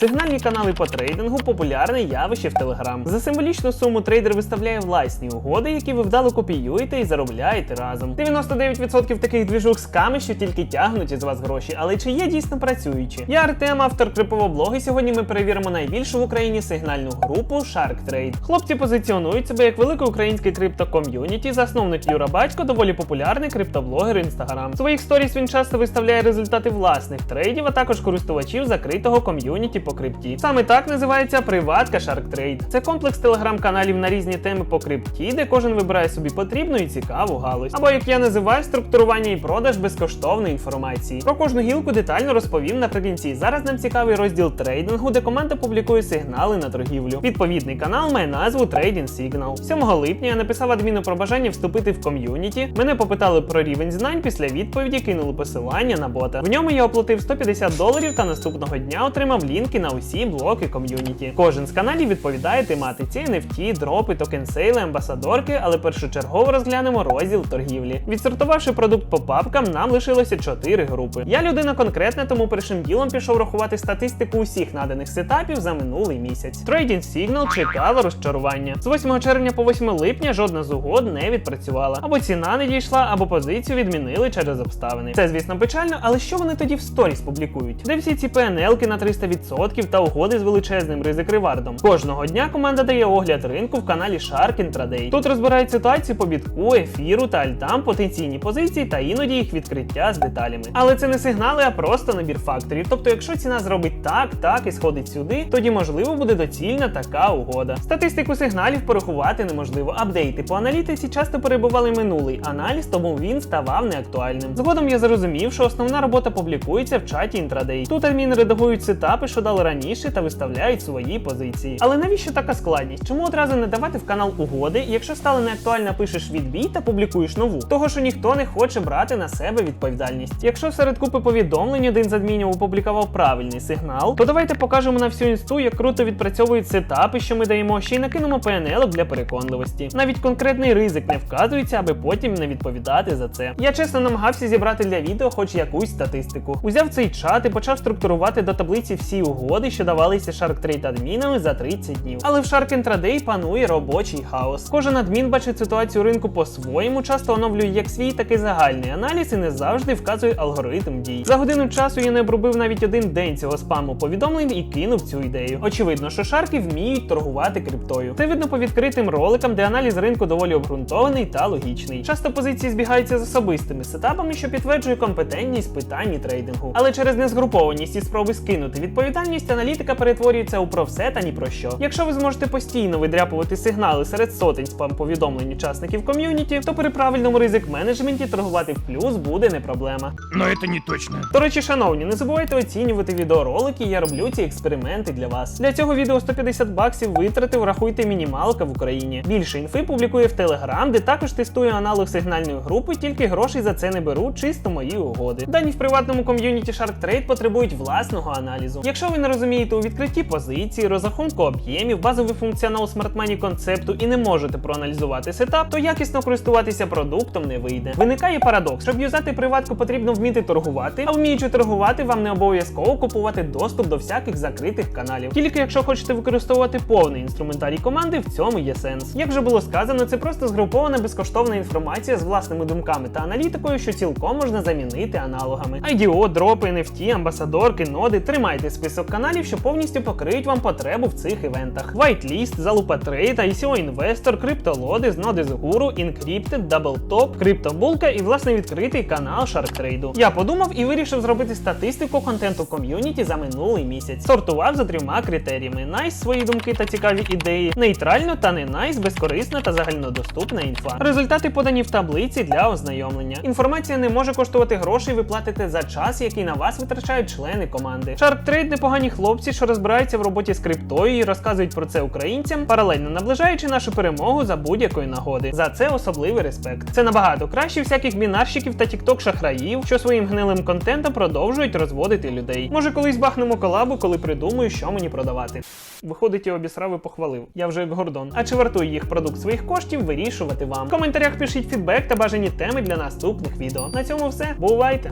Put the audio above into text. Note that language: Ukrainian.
Сигнальні канали по трейдингу популярне явище в Telegram. За символічну суму трейдер виставляє власні угоди, які ви вдало копіюєте і заробляєте разом. 99% таких двіжух сками, що тільки тягнуть із вас гроші, але чи є дійсно працюючі? Я Артем, автор крипового блогу, сьогодні ми перевіримо найбільшу в Україні сигнальну групу Shark Trade. Хлопці позиціонують себе як велике українське криптоком'юніті, засновник Юра Батько, доволі популярний криптоблогер. В своїх сторіс він часто виставляє результати власних трейдів, а також користувачів закритого ком'юніті по крипті. Саме так називається приватка Shark Trade. Це комплекс телеграм-каналів на різні теми по крипті, де кожен вибирає собі потрібну і цікаву галузь. Або як я називаю структурування і продаж безкоштовної інформації. Про кожну гілку детально розповім наприкінці. Зараз нам цікавий розділ трейдингу, де команда публікує сигнали на торгівлю. Відповідний канал має назву Trading Signal. 7 липня я написав адміну про бажання вступити в ком'юніті. Мене попитали про рівень знань. Після відповіді кинули посилання на бота. В ньому я оплатив 150 доларів та наступного дня отримав лінки на усі блоки ком'юніті. Кожен з каналів відповідає тематиці NFT, дропи, токенсейли, амбасадорки, але першочергово розглянемо розділ торгівлі. Відсортувавши продукт по папкам, нам лишилося 4 групи. Я людина конкретна, тому першим ділом пішов рахувати статистику усіх наданих сетапів за минулий місяць. Trading Signal чекало розчарування. З 8 червня по 8 липня жодна з угод не відпрацювала. Або ціна не дійшла, або позицію відмінили через обставини. Це, звісно, печально, але що вони тоді в сторіс публікують? Де всі ці PNL-ки на 300% та угоди з величезним ризик ревардом. Кожного дня команда дає огляд ринку в каналі Shark Intraday. Тут розбирають ситуацію по бітку, ефіру та альтам, потенційні позиції та іноді їх відкриття з деталями. Але це не сигнали, а просто набір факторів. Тобто, якщо ціна зробить так, так і сходить сюди, тоді можливо буде доцільна така угода. Статистику сигналів порахувати неможливо. Апдейти по аналітиці часто перебували минулий аналіз, тому він ставав неактуальним. Згодом я зрозумів, що основна робота публікується в чаті інтрадей. Тут адміни редагують сетапи, що дали раніше, та виставляють свої позиції. Але навіщо така складність? Чому одразу не давати в канал угоди? Якщо стало неактуально, пишеш відбій та публікуєш нову, того що ніхто не хоче брати на себе відповідальність. Якщо серед купи повідомлень один з адмінів опублікував правильний сигнал, то давайте покажемо на всю інсту, як круто відпрацьовують сетапи, що ми даємо, ще й накинемо PNL для переконливості. Навіть конкретний ризик не вказується, аби потім не відповідати за це. Я чесно намагався зібрати для відео хоч якусь статистику. Узяв цей чат і почав структурувати до таблиці всі угоди, що давалися Shark Trade адмінами за 30 днів. Але в Shark Intraday панує робочий хаос. Кожен адмін бачить ситуацію ринку по-своєму, часто оновлює як свій, так і загальний аналіз і не завжди вказує алгоритм дій. За годину часу я не обробив навіть один день цього спаму повідомлень і кинув цю ідею. Очевидно, що шарки вміють торгувати криптою. Це видно по відкритим роликам, де аналіз ринку доволі обґрунтований та логічний. Часто позиції збігаються з особистими сетапами, що підтверджує компетентність питанні трейдингу. Але через незгрупованість і спроби скинути відповідальність, аналітика перетворюється у про все та ні про що. Якщо ви зможете постійно видряпувати сигнали серед сотень спам повідомлень учасників ком'юніті, то при правильному ризик менеджменті торгувати в плюс буде не проблема. Но это не точно. До речі, шановні, не забувайте оцінювати відеоролики, я роблю ці експерименти для вас. Для цього відео 150 баксів витратив, рахуйте мінімалка в Україні. Більше інфи публікує в Telegram, де також тестую аналог сигнальної групи, тільки грошей за це не беру, чисто мої угоди. Дані в приватному ком'юніті Shark Trade потребують власного аналізу. Якщо ви не розумієте у відкритті позиції, розрахунку об'ємів, базовий функціонал смартмані концепту і не можете проаналізувати сетап, то якісно користуватися продуктом не вийде. Виникає парадокс, щоб юзати приватку, потрібно вміти торгувати, а вміючи торгувати, вам не обов'язково купувати доступ до всяких закритих каналів. Тільки якщо хочете використовувати повний інструментарій команди, в цьому є сенс. Як вже було сказано, це просто згрупована безкоштовна інформація з власними думками та аналітикою, що цілком можна замінити аналогами. IDO, дропи, NFT, амбасадорки, ноди. Тримайте список каналів, що повністю покриють вам потребу в цих івентах. Whitelist, Залупа Trade, ICO Investor, криптолоди, ноди з гуру, Encrypted, Double криптобулка і власне відкритий канал Shark Trade. Я подумав і вирішив зробити статистику контенту ком'юніті за минулий місяць. Сортував за трьома критеріями: найс свої думки та цікаві ідеї, нейтрально та не найс, безкорисна та загальнодоступна інфа. Результати подані в таблиці для ознайомлення. Інформація не може коштувати грошей, ви платите за час, який на вас витрачають члени команди. Shark Trade непогані хлопці, що розбираються в роботі з криптою і розказують про це українцям, паралельно наближаючи нашу перемогу за будь-якої нагоди. За це особливий респект. Це набагато краще всяких мінарщиків та тікток шахраїв, що своїм гнилим контентом продовжують розводити людей. Може, колись бахнемо колабу, коли придумаю, що мені продавати. Виходить, я обісрав похвалив. Я вже як гордон. А чи вартує їх продукт своїх коштів, вирішувати вам. В коментарях пишіть фідбек та бажані теми для наступних відео. На цьому все. Бувайте!